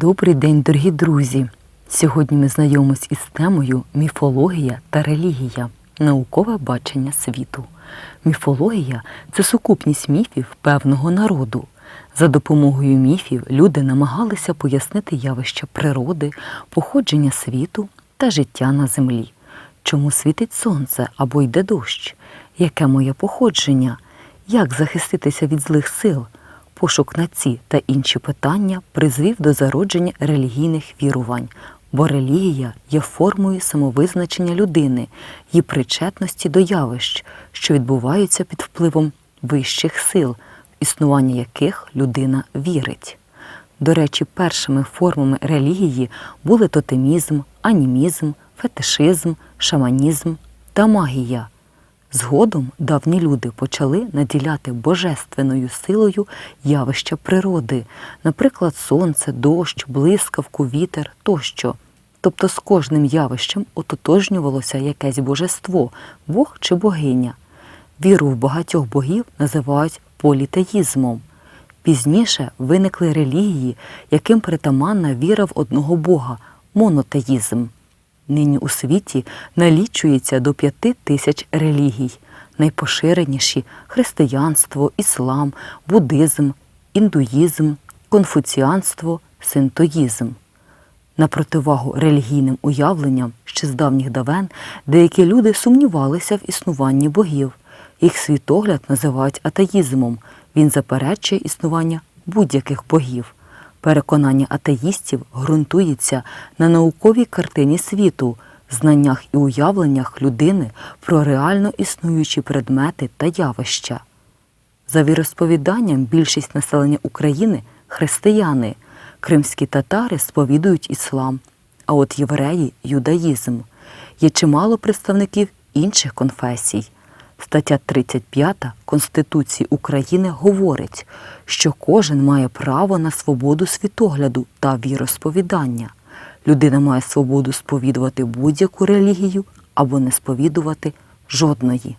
Добрий день, дорогі друзі! Сьогодні ми знайомимось із темою міфологія та релігія наукове бачення світу. Міфологія це сукупність міфів певного народу. За допомогою міфів люди намагалися пояснити явища природи, походження світу та життя на землі. Чому світить сонце або йде дощ? Яке моє походження? Як захиститися від злих сил? Пошук на ці та інші питання призвів до зародження релігійних вірувань, бо релігія є формою самовизначення людини, її причетності до явищ, що відбуваються під впливом вищих сил, в існування яких людина вірить. До речі, першими формами релігії були тотемізм, анімізм, фетишизм, шаманізм та магія. Згодом давні люди почали наділяти божественною силою явища природи, наприклад, сонце, дощ, блискавку, вітер тощо. Тобто з кожним явищем ототожнювалося якесь божество, Бог чи богиня. Віру в багатьох богів називають політеїзмом. Пізніше виникли релігії, яким притаманна віра в одного Бога монотеїзм. Нині у світі налічується до п'яти тисяч релігій. Найпоширеніші християнство, іслам, буддизм, індуїзм, конфуціанство, синтоїзм. На противагу релігійним уявленням ще з давніх давен деякі люди сумнівалися в існуванні богів. Їх світогляд називають атеїзмом. Він заперечує існування будь-яких богів. Переконання атеїстів ґрунтується на науковій картині світу, знаннях і уявленнях людини про реально існуючі предмети та явища. За віросповіданням, більшість населення України християни, кримські татари сповідують іслам, а от євреї юдаїзм. Є чимало представників інших конфесій. Стаття 35 Конституції України говорить, що кожен має право на свободу світогляду та віросповідання. Людина має свободу сповідувати будь-яку релігію або не сповідувати жодної.